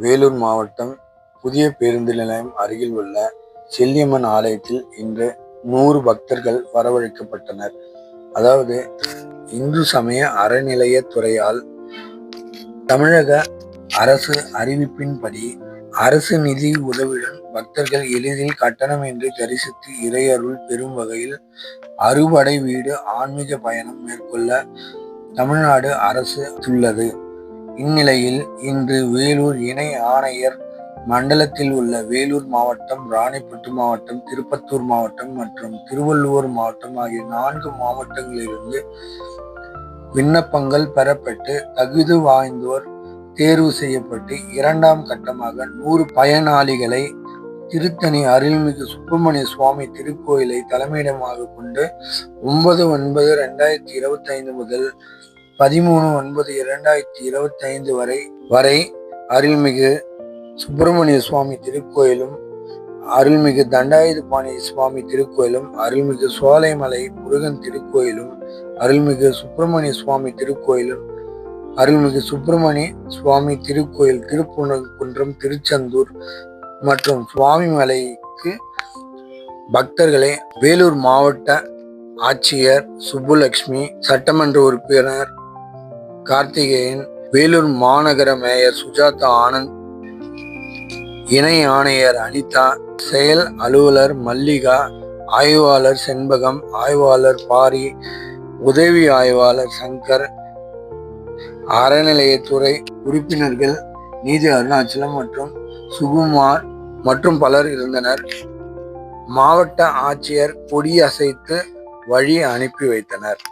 வேலூர் மாவட்டம் புதிய பேருந்து நிலையம் அருகில் உள்ள செல்லியம்மன் ஆலயத்தில் இன்று நூறு பக்தர்கள் வரவழைக்கப்பட்டனர். அதாவது இந்து சமய அறநிலையத்துறையால் தமிழக அரசு அறிவிப்பின்படி அரசு நிதி உதவியுடன் பக்தர்கள் எளிதில் கட்டணம் என்று தரிசித்து இறையருள் பெறும் வகையில் அறுபடை வீடு ஆன்மீக பயணம் மேற்கொள்ள தமிழ்நாடு அரசு உள்ளது இந்நிலையில் இன்று வேலூர் இணை ஆணையர் மண்டலத்தில் உள்ள வேலூர் மாவட்டம் ராணிப்பட்டு மாவட்டம் திருப்பத்தூர் மாவட்டம் மற்றும் திருவள்ளுவர் மாவட்டம் ஆகிய நான்கு மாவட்டங்களிலிருந்து விண்ணப்பங்கள் பெறப்பட்டு தகுதி வாய்ந்தோர் தேர்வு செய்யப்பட்டு இரண்டாம் கட்டமாக நூறு பயனாளிகளை திருத்தணி அருள்மிகு சுப்பிரமணிய சுவாமி திருக்கோயிலை தலைமையிடமாக கொண்டு ஒன்பது ஒன்பது ரெண்டாயிரத்தி இருபத்தி ஐந்து முதல் பதிமூணு ஒன்பது இரண்டாயிரத்தி இருபத்தி ஐந்து வரை வரை அருள்மிகு சுப்பிரமணிய சுவாமி திருக்கோயிலும் அருள்மிகு தண்டாயுதபாணி சுவாமி திருக்கோயிலும் அருள்மிகு சோலைமலை முருகன் திருக்கோயிலும் அருள்மிகு சுப்பிரமணிய சுவாமி திருக்கோயிலும் அருள்மிகு சுப்பிரமணிய சுவாமி திருக்கோயில் திருப்புணகுன்றம் திருச்செந்தூர் மற்றும் சுவாமிமலைக்கு பக்தர்களை வேலூர் மாவட்ட ஆட்சியர் சுப்புலட்சுமி சட்டமன்ற உறுப்பினர் கார்த்திகேயன் வேலூர் மாநகர மேயர் சுஜாதா ஆனந்த் இணை ஆணையர் அனிதா செயல் அலுவலர் மல்லிகா ஆய்வாளர் செண்பகம் ஆய்வாளர் பாரி உதவி ஆய்வாளர் சங்கர் அறநிலையத்துறை உறுப்பினர்கள் நீதி அருணாச்சலம் மற்றும் சுகுமார் மற்றும் பலர் இருந்தனர். மாவட்ட ஆட்சியர் கொடி அசைத்து வழி அனுப்பி வைத்தனர்.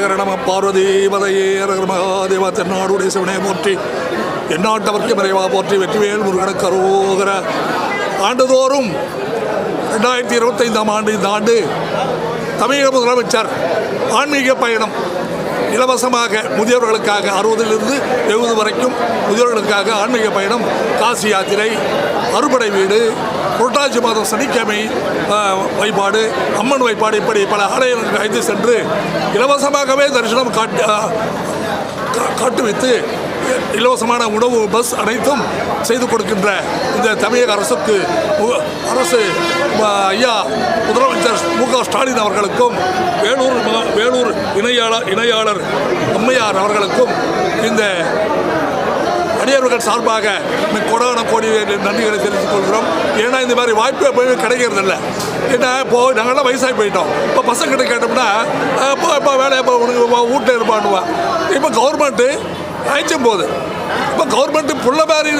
அரகர நம பார்வதி மகாதேவா தென்னாடுடைய சிவனை போற்றி எந்நாட்டவர்க்கு மறைவா போற்றி வெற்றிவேல் முருகனுக்கு அரோகர. ஆண்டுதோறும் ரெண்டாயிரத்தி இருபத்தைந்தாம் ஆண்டு இந்த ஆண்டு தமிழக முதலமைச்சர் ஆன்மீக பயணம் இலவசமாக முதியோர்களுக்காக அறுபதிலிருந்து எழுபது வரைக்கும் முதியோர்களுக்காக ஆன்மீக பயணம் காசி யாத்திரை அறுபடை வீடு புரட்டாசி மாதம் சனிக்கிழமை வழிபாடு அம்மன் வழிபாடு இப்படி பல ஆலயங்களுக்கு அழைத்து சென்று இலவசமாகவே தரிசனம் காட்டு காட்டுவித்து இலவசமான உணவு பஸ் அனைத்தும் செய்து கொடுக்கின்ற இந்த தமிழக அரசுக்கு அரசு ஐயா முதலமைச்சர் மு க ஸ்டாலின் அவர்களுக்கும் வேலூர் வேலூர் இணையாளர் இணையாளர் அம்மையார் அவர்களுக்கும் இந்த அடியவர்கள் சார்பாக இந்த கொடான கோடி நன்றிகளை தெரிவித்துக் கொள்கிறோம். ஏன்னா இந்த மாதிரி வாய்ப்பு எப்பவுமே கிடைக்கிறது இல்லை ஏன்னா இப்போ நாங்கள்லாம் வயசாகி போயிட்டோம். இப்போ பசங்கிட்ட கேட்டோம்னா இப்போ இப்போ வேலையை இப்போ உனக்கு வீட்டில் இருப்பான்னுவா. இப்போ கவர்மெண்ட்டு 还真不饿。இப்போ கவர்மெண்ட்டு பிள்ளை மாதிரி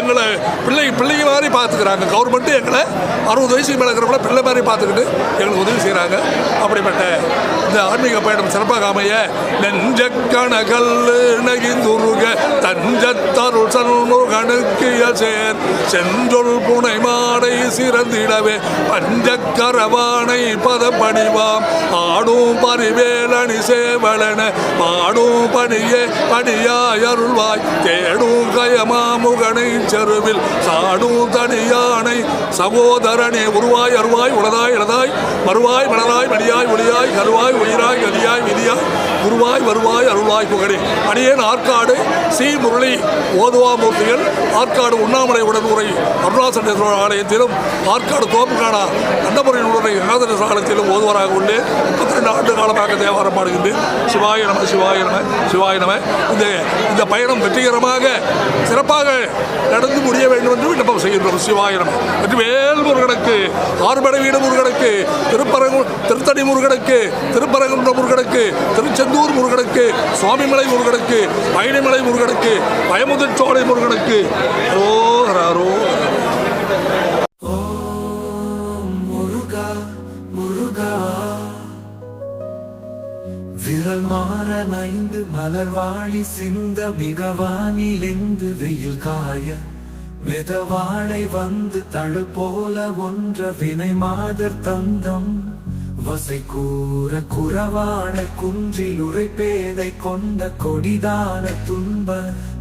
எங்களை பிள்ளை பிள்ளைங்க மாதிரி பார்த்துக்கிறாங்க கவர்மெண்ட்டு எங்களை அறுபது வயசுக்கு மேலே இருக்கிறவங்கள பிள்ளை மாதிரி பார்த்துக்கிட்டு எங்களுக்கு உதவி செய்கிறாங்க அப்படிப்பட்ட இந்த ஆன்மீக பயணம் சிறப்பாக அமைய நெஞ்ச கணகல் நகிந்துருக தஞ்சத்தருள் சண்முகனுக்கு சேர் செஞ்சொல் புனை மாடை சிறந்திடவே பஞ்சக்கரவானை பதப்பணிவாம். ஆடும் பரிவேலணி சேவலன பாடும் பணியே பணியாய் அருள்வாய். தேடும் கயமாமுகனை செருவில் சாடும் தனியானை சகோதரனே உருவாய் அருவாய் உளதாய் இளதாய் மறுவாய் மலராய் மடியாய் ஒளியாய் கருவாய் உயிராய் கதியாய் விதியாய் குருவாய் வருவாய் அருள்வாய் புகழே. அடியேன் ஆற்காடு சி. முரளி ஓதுவாமூர்த்திகள் ஆற்காடு உண்ணாமலை உடனுரை அருணாசலேஸ்வரர் ஆலயத்திலும் ஆற்காடு தோப்புக்கானா அன்னபுரி உடனே ஏகாதர ஆலயத்திலும் ஓதுவராக உள்ளே முப்பத்தி ரெண்டு ஆண்டு காலமாக தேவாரம் பாடுகின்றேன். சிவாய நம சிவாய நம சிவாய நம. இந்த இந்த பயணம் வெற்றிகரமாக சிறப்பாக நடந்து முடிய வேண்டும் என்று விண்ணப்பம் செய்கின்றோம். சிவாய மற்றும் வேல் முருகனுக்கு ஆறுபடை வீடு முருகனுக்கு திருப்பரங்கு திருத்தணி முருகனுக்கு திருப்பரங்குன்ற முருகனுக்கு திருச்செந்தூர் முருகனுக்கு சுவாமிமலை முருகனுக்கு பயணிமலை முருகனுக்கு பயமுதல் சோலை முருகனுக்கு. ஓ மலர்கள் மாற நைந்து மலர்வாழி சிந்த மிகவானிலிருந்து வெயில் காய மிதவாழை வந்து தழு போல ஒன்ற வினை மாதர் தந்தம். வசை கூற குறவான குன்றில் உரைப்பேதை கொண்ட கொடிதான துன்ப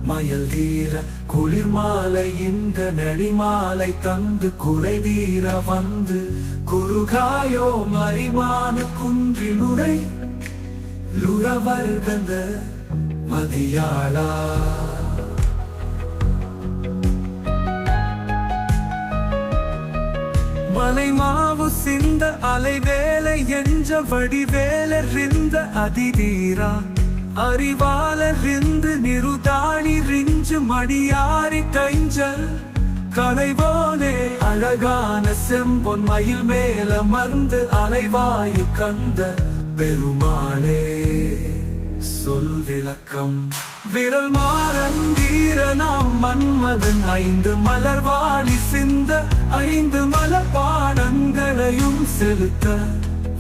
மயல் தீர குளிர் மாலை இந்த நெடிமாலை தந்து குறை தீர வந்து குறுகாயோ மறிமான குன்றில் உரை லுறவர்கந்த மதியாளா. மலைமாவு சிந்த அலைவேலை என்ற வடிவேலறிந்த அதிதீரா. அறிவாலறிந்து நிருதாணி ரிஞ்சு மடியாரி கைஞ்சல் கலைவோனே. அழகான செம்பொன் மயில் மேல மருந்து அலைவாயு கந்த பெருமாளே சொல் விளக்கம். விரல் மாறன் வீரனாம் மன்மதன் ஐந்து மலர்வாணி சிந்த ஐந்து மலர் பாடங்களையும் செலுத்த.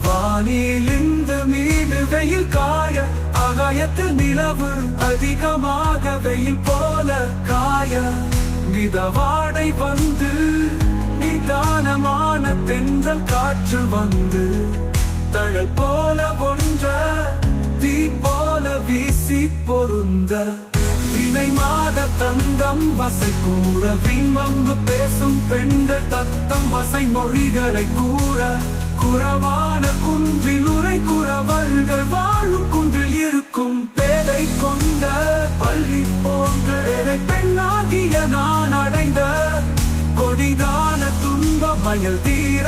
வானிலிந்து மீது வெயில் காய ஆகாயத்தில் நிலவு அதிகமாக வெயில் போல காய. மிதவாடை வந்து நிதானமான தென்றல் காற்று வந்து தழல் போல ஒன்ற தீ போல வீசி பொருந்த. வினை மாத தந்தம் வசை கூற விண்வம்பு பேசும் பெண்கள் தத்தம் வசை மொழிகளை கூற. குறவான குன்றில் உரை குறவர்கள் வாழும் குன்றில் இருக்கும் பேதை கொண்ட பள்ளி போன்ற பெண்ணாகிய நான் அடைந்த. கொடிதான துன்ப மயல் தீர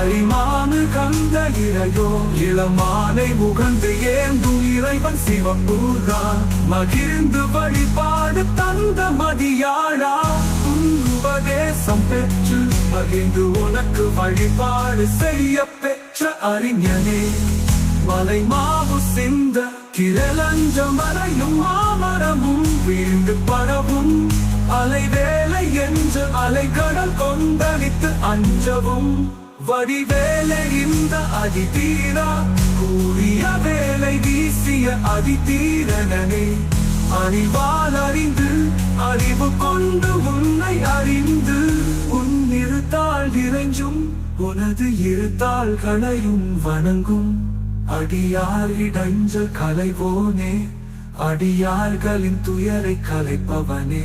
பரிமானு கந்த இறையோ இளமானை உகந்து ஏந்து இறைவன் சிவம்பூரான் மகிழ்ந்து வழிபாடு தந்த மதியாழா உன் உபதேசம் பெற்று மகிழ்ந்து உனக்கு வழிபாடு செய்ய பெற்ற அறிஞனே. மலை மாவு சிந்த கிரலஞ்ச மறையும் மாமரமும் வீழ்ந்து பரவும். அலை வேலை என்று அலைகடல் கொந்தளித்து அஞ்சவும். வடிவேலை இந்த அதிதீரா கூறிய வேலை வீசிய அதிதீரனே அறிவால் அறிந்து அறிவு கொண்டு உன்னை அறிந்து உன் இருத்தால் இறைஞ்சும் உனது இருத்தால் களையும் வணங்கும். அடியார் இடைஞ்ச கலைவோனே அடியார்களின் துயரை கலைப்பவனே.